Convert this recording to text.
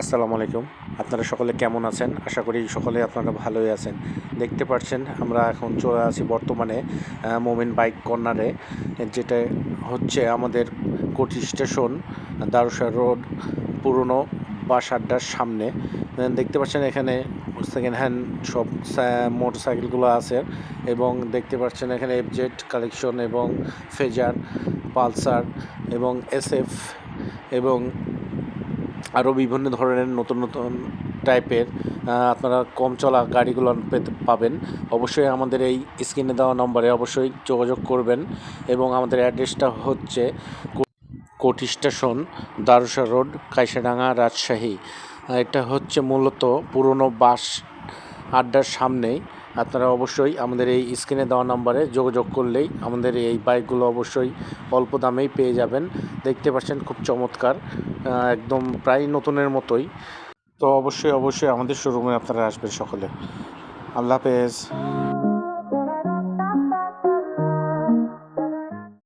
আসসালামু আলাইকুম। আপনারা সকলে কেমন আছেন? আশা করি সকলে আপনারা ভালোই আছেন। দেখতে পাচ্ছেন, আমরা এখন চলে আছি বর্তমানে মোমিন বাইক কর্নারে, যেটা হচ্ছে আমাদের কোটি স্টেশন, দারুসা রোড, পুরনো বাস আড্ডার সামনে। দেখতে পাচ্ছেন এখানে সেকেন্ড হ্যান্ড সব মোটর সাইকেলগুলো আছে এবং দেখতে পাচ্ছেন এখানে এফজেড কালেকশন এবং ফেজার পালসার এবং এসএফ এবং আরও বিভিন্ন ধরনের নতুন নতুন টাইপের আপনারা কম চলা গাড়িগুলো পেতে, পাবেন। অবশ্যই আমাদের এই স্ক্রিনে দেওয়া নম্বরে অবশ্যই যোগাযোগ করবেন এবং আমাদের অ্যাড্রেসটা হচ্ছে court station, Darusha road, Kaisadanga, Rajshahi. এটা হচ্ছে মূলত পুরনো বাস আড্ডার সামনেই। আপনারা অবশ্যই আমাদের এই স্ক্রিনে দেওয়া নাম্বারে যোগাযোগ করলেই আমাদের এই বাইকগুলো অবশ্যই অল্প দামেই পেয়ে যাবেন। দেখতে পাচ্ছেন খুব চমৎকার একদম প্রায় নতুনের মতোই। তো অবশ্যই অবশ্যই আমাদের শোরুমে আপনারা আসবেন সকলে। আল্লাহ হাফেজ।